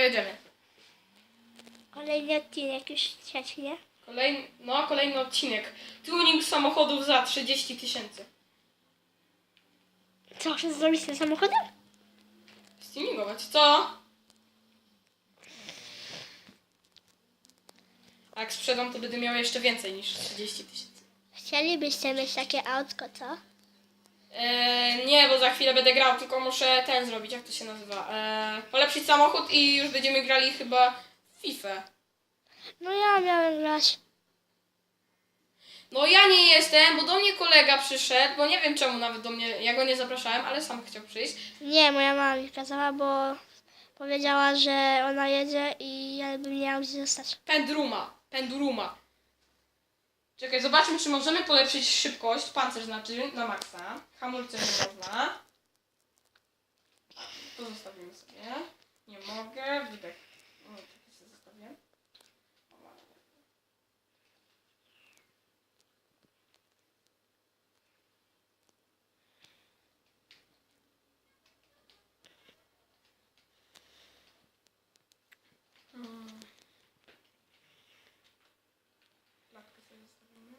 jedziemy. Kolejny odcinek już trzeci, nie? Kolejny, no, kolejny odcinek. Tuning samochodów za 30 tysięcy. Co chcesz zrobić z tym samochodem? Stuningować, co? A jak sprzedam, to będę miał jeszcze więcej niż 30 tysięcy. Chcielibyście mieć takie autko, co? Eee, nie, bo za chwilę będę grał, tylko muszę ten zrobić, jak to się nazywa? Eee, polepszyć samochód i już będziemy grali chyba w FIFA. No ja miałem grać. No ja nie jestem, bo do mnie kolega przyszedł, bo nie wiem czemu nawet do mnie, ja go nie zapraszałem, ale sam chciał przyjść. Nie, moja mama mi kazała, bo powiedziała, że ona jedzie i ja bym nie miał gdzie zostać. Pendruma, penduruma. Czekaj, zobaczmy, czy możemy polepszyć szybkość, pancerz znaczy, na maksa. Hamulce nie można. To zostawimy sobie. Nie mogę, wydech. No, czekaj, sobie zostawię. Hmm. Klatkę sobie zostawimy.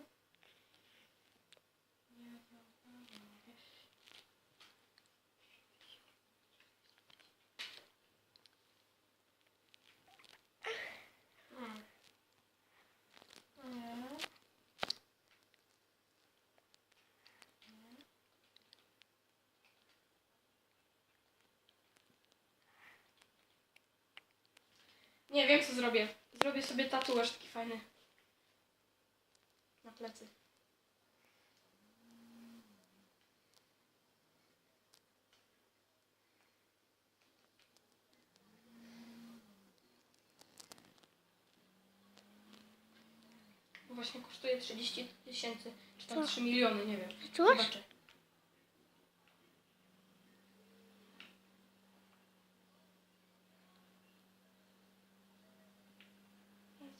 Nie, no, no, no. Hmm. Nie. Nie wiem co zrobię. Zrobię sobie tatuaż taki fajny. Na plecy. Właśnie kosztuje 30 tysięcy, czy tam Co? 3 miliony, nie wiem. Tatuaż? Zobaczę.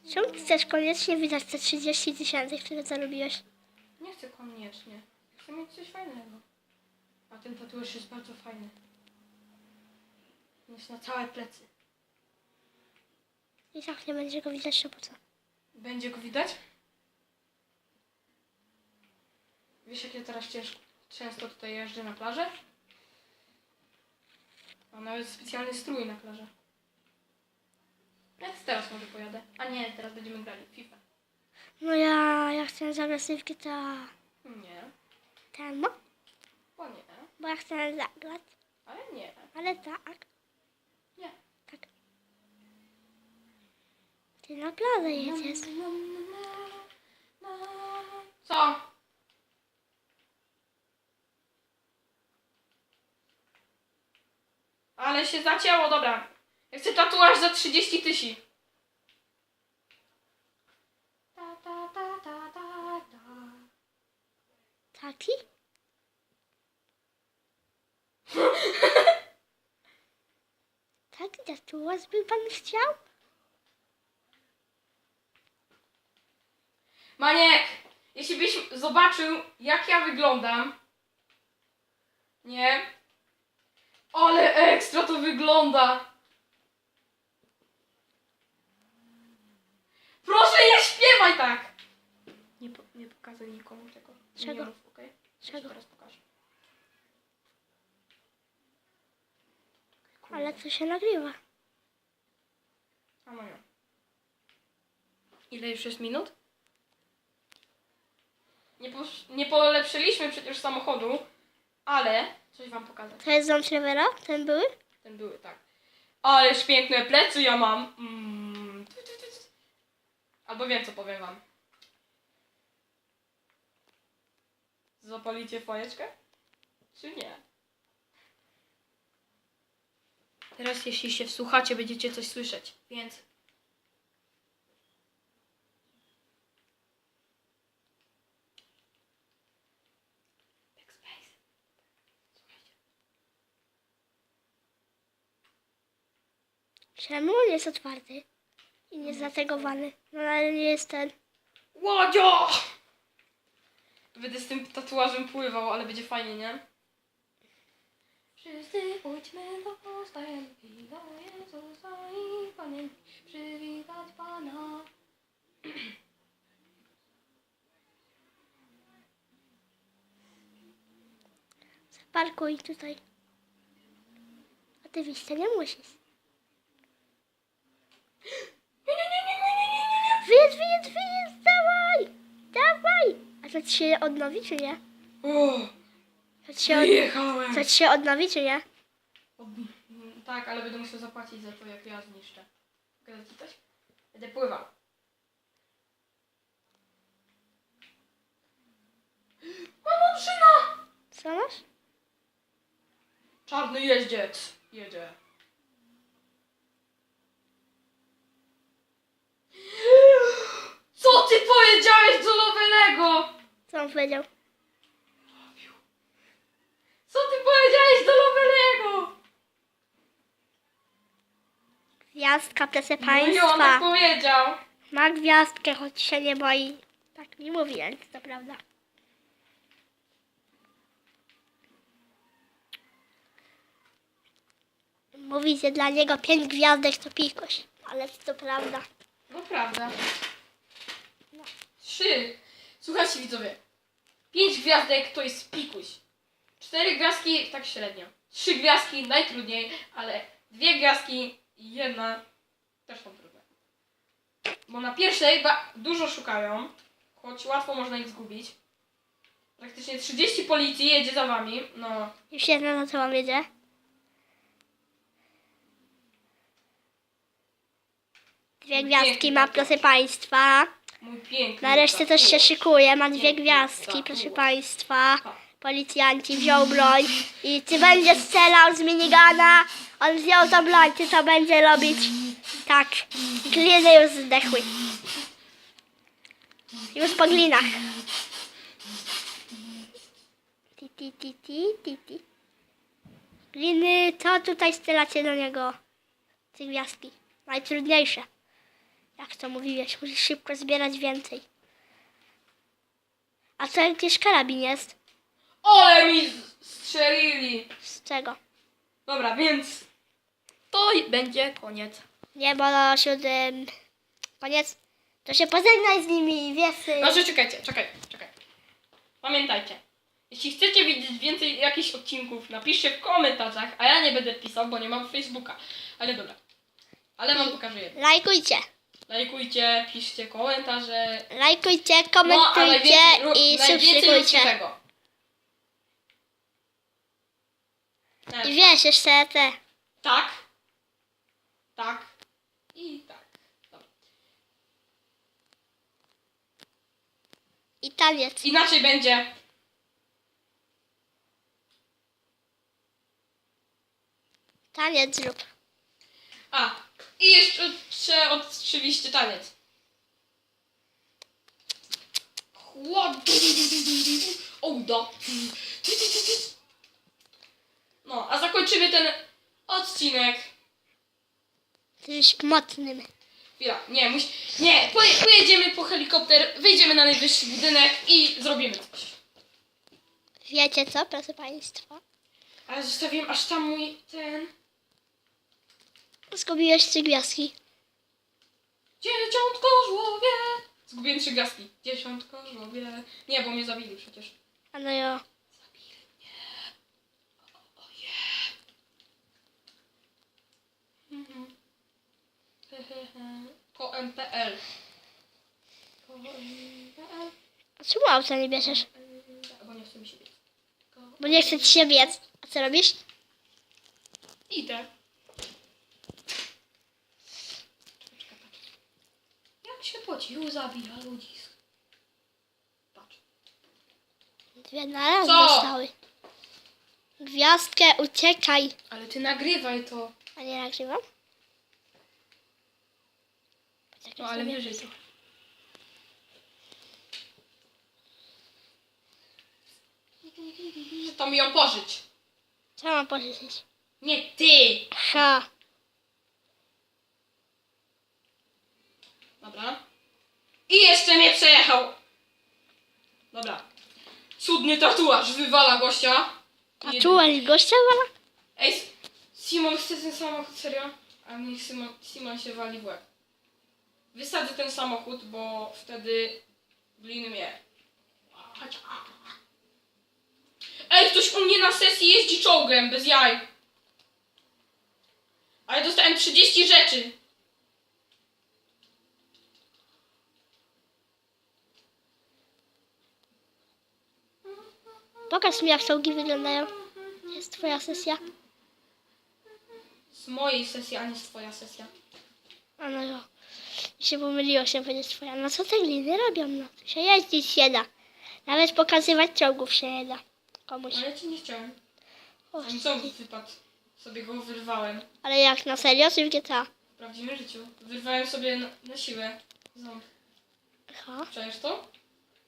Czemu chcesz koniecznie wydać te 30 tysięcy, które zarobiłeś? Nie chcę koniecznie. Chcę mieć coś fajnego. A ten tatuaż jest bardzo fajny. Jest na całe plecy. I tak nie będzie go widać, to po co? Będzie go widać? Wiesz, jak ja teraz ciężko, często tutaj jeżdżę na plażę? Mam nawet specjalny strój na plażę. Więc teraz może pojadę. A nie, teraz będziemy grali w FIFA. No ja, ja chcę zagrać w GTA. Nie, Temu? bo nie, Bo ja chcę zagrać. ale nie, Ale tak, nie. tak. Ty na plażę jedziesz. Co? Ale się zacięło, dobra. Ja chcę tatuaż za 30 tysięcy. Ta, ta, ta, ta, ta, ta. Taki? Taki tatuaż by pan chciał? Maniek, jeśli byś zobaczył, jak ja wyglądam. Nie? Ale ekstra to wygląda. Proszę nie śpiewaj tak. Nie, po, nie pokazuj nikomu tego. Czego? Nie mów, okej? Ja Czego? Teraz pokażę. Ale to się nagrywa. A no nie. Ile już jest minut? Nie, posz- nie polepszyliśmy przecież samochodu, ale coś wam pokazać. To jest dom? Ten były? Ten były, tak. Ależ piękne plecy ja mam. Mm. Albo wiem, co powiem wam. Zapalicie fajeczkę? Czy nie? Teraz, jeśli się wsłuchacie, będziecie coś słyszeć, więc... Backspace. Słuchajcie. Czemu on jest otwarty? I nie zategowany. No ale nie jest ten. Łodzio! Będę z tym tatuażem pływał, ale będzie fajnie, nie? Wszyscy pójdźmy do stajenki, do Jezusa i Panienki, przywitać Pana. Zaparkuj tutaj. Oczywiście nie musisz. To ci się odnowi, czy nie? O, To ci się, od... wyjechałem. to ci się odnowi, czy nie? Mm, Tak, ale będę musiał zapłacić za to, jak ja zniszczę. Pokazać ci coś? Będę pływał. Mamo, szyna! Co masz? Czarny jeździec jedzie. Co ty powiedziałeś do Lowelego? Co on powiedział? Co ty powiedziałeś do Lowelego? Gwiazdka, proszę No i on tak państwa. powiedział. Ma gwiazdkę, choć się nie boi. Tak mi mówi, więc to prawda. Mówi, że dla niego pięć gwiazdek to pikoś. Ale to prawda. No prawda. Trzy. Słuchajcie widzowie. Pięć gwiazdek to jest pikuś. Cztery gwiazdki tak średnio. Trzy gwiazdki najtrudniej, ale dwie gwiazdki i jedna też są trudne. Bo na pierwszej dużo szukają, choć łatwo można ich zgubić. Praktycznie 30 policji jedzie za wami. No, Już jedna na co mam jedzie. Dwie gwiazdki ma, proszę państwa. Mój piękny. Nareszcie coś się szykuje, ma dwie gwiazdki, proszę państwa. Policjanci wziął broń i czy będzie strzelał z minigana? On wziął tą broń, czy to będzie robić? Tak, gliny już zdechły. Już po glinach. Ti, ti, ti, ti, ti, ti. Gliny, co tutaj strzelacie do niego? Te gwiazdki. Najtrudniejsze. Jak to mówiłeś, musisz szybko zbierać więcej. A co jakiś karabin jest? Ole mi strzelili! Z czego? Dobra, więc to będzie koniec. Nie, bo do siódmym... Koniec. To się pożegnaj z nimi, wiesy. Znaczy, czekajcie, czekaj, czekaj. Pamiętajcie, jeśli chcecie widzieć więcej jakichś odcinków, napiszcie w komentarzach, a ja nie będę pisał, bo nie mam Facebooka. Ale dobra. Ale wam pokażę jedno. Lajkujcie. Lajkujcie, piszcie komentarze. Lajkujcie, No, a komentujcie najwięcej, i najwięcej róbcie subskrybujcie. tego. I wiesz, jeszcze te... Tak. Tak. I tak. Dobra. I taniec. Inaczej będzie. Taniec zrób. A, i jeszcze oczywiście taniec. Chłod. Ołda. No, a zakończymy ten odcinek. Jesteś mocnym. Chwila, nie, musi... Nie, poje, pojedziemy po helikopter, wyjdziemy na najwyższy budynek i zrobimy coś. Wiecie co, proszę państwa? Ale zostawiłem aż tam mój ten... Zgubiłeś trzy gwiazdki. Dzieciątko żłowie. Zgubiłem trzy gwiazdki. Dziesiątko żłowie. Nie, bo mnie zabili przecież. A no jo. Zabili mnie. Oje. Mhm. He, he, he. Po MPL. Po MPL. A czemu auta nie bierzesz? Bo nie chce mi się biec. Bo nie chcę ci się biec. A co robisz? Idę. Czekaj, patrz. Jak się pocił zabija ludzi. Patrz. Dwie na raz Co? dostały. Gwiazdkę, uciekaj. Ale ty nagrywaj to. A nie nagrywam? Poczekaj No ale sobie. wyżej trochę. To mi ją pożyć. Co mam powiedzieć? Nie ty! Ha. Dobra. I jeszcze mnie przejechał. Dobra. Cudny tatuaż wywala gościa. A gościa, wala? Ej, S- Simon chce ten samochód, serio? A niech Simon, Simon się wali w łeb. Wysadzę ten samochód, bo wtedy gliny mnie. Ej, ktoś u mnie na sesji jeździ czołgiem, bez jaj. A ja dostałem 30 rzeczy. Pokaż mi, jak czołgi wyglądają. Jest twoja sesja. Z mojej sesji, a nie z twoja sesja. A no jo. Się pomyliło się będzie twoja. No co te gliny robią? No to się jeździć się da. Nawet pokazywać czołgów się nie da. Komuś. Ale ja ci nie chciałem. O, Ani ząb wypadł. Sobie go wyrwałem. ale jak na serio, czy w GTA? W prawdziwym życiu. Wyrwałem sobie na, na siłę ząb. Aha. Czujesz to?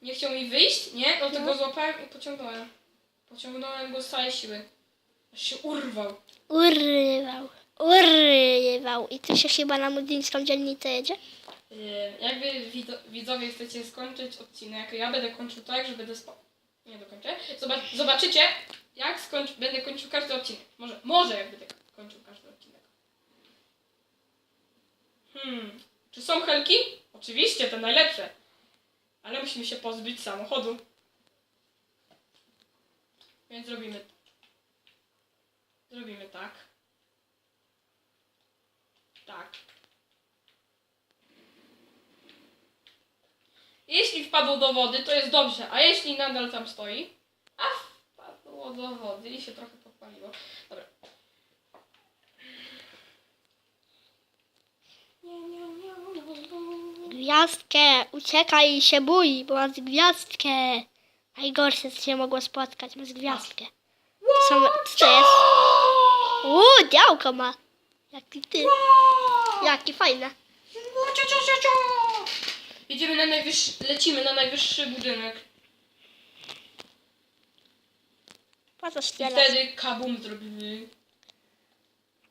Nie chciał mi wyjść, nie? No to No. go złapałem i pociągnąłem. Pociągnąłem go z całej siły. Aż się urwał. Urywał. Urywał. I ty się chyba na młodzieńską dzielnicę jedzie? Yy, Jakby wido- widzowie chcecie skończyć odcinek, ja będę kończył tak, że będę spał. Nie dokończę. Zobac- zobaczycie, jak skończ- będę kończył każdy odcinek. Może, może jak będę kończył każdy odcinek. Hmm. Czy są helki? Oczywiście, te najlepsze. Ale musimy się pozbyć samochodu. Więc zrobimy Zrobimy tak. Tak. Jeśli wpadło do wody, to jest dobrze, a jeśli nadal tam stoi, a wpadło do wody i się trochę podpaliło. Dobra. Gwiazdkę. Uciekaj i się bój, bo masz gwiazdkę. Najgorsze, co się mogło spotkać. Masz gwiazdkę. Co, co to jest? Uuu, działko ma. Jaki ty. Jaki fajne. Jedziemy na najwyższy, lecimy na najwyższy budynek. Po co I strzelasz? wtedy kabum zrobimy.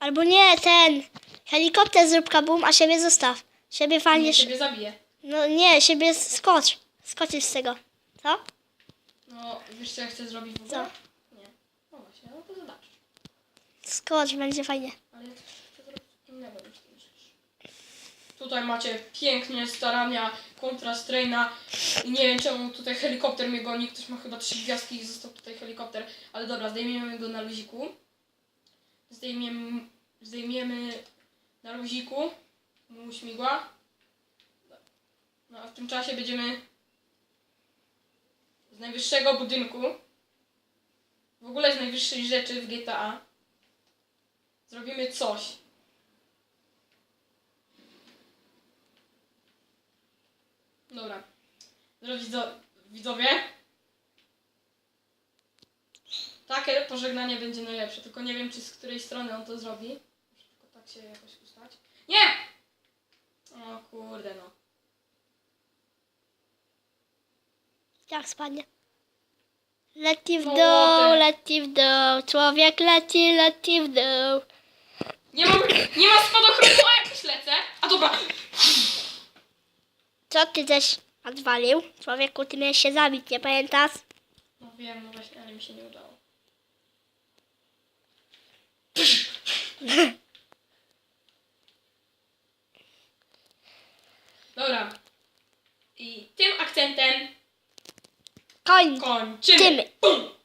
Albo nie, ten. Helikopter zrób kabum, a siebie zostaw. Siebie Nie, fajnie. siebie zabiję. No nie, siebie skocz. Skoczysz z tego. Co? No, wiesz co ja chcę zrobić w ogóle? Co? Nie. No właśnie, no to zobaczysz. Skocz, będzie fajnie. Ale ja też chcę zrobić innego niż ty myślisz. Tutaj macie pięknie starania kontra Straina i nie wiem czemu tutaj helikopter mnie goni. Ktoś ma chyba trzy gwiazdki i został tutaj helikopter. Ale dobra, zdejmiemy go na luziku. Zdejmiemy, zdejmiemy na luziku mu śmigła. No a w tym czasie będziemy z najwyższego budynku, w ogóle z najwyższej rzeczy w GTA, zrobimy coś. Dobra. Drodzy widzo- widzowie. Takie pożegnanie będzie najlepsze, tylko nie wiem, czy z której strony on to zrobi. Muszę tylko tak się jakoś ustać. Nie! O kurde no. Jak spadnie? Leci w No, dół, ten. leci w dół. Człowiek leci, leci w dół. Nie mam, nie ma spadochronu, a jakoś lecę. A dobra. Co ty też odwalił? Człowieku, ty miałeś się zabić, nie pamiętasz? No wiem, no właśnie, ale mi się nie udało. Dobra. I tym akcentem Koń. kończymy. Bum.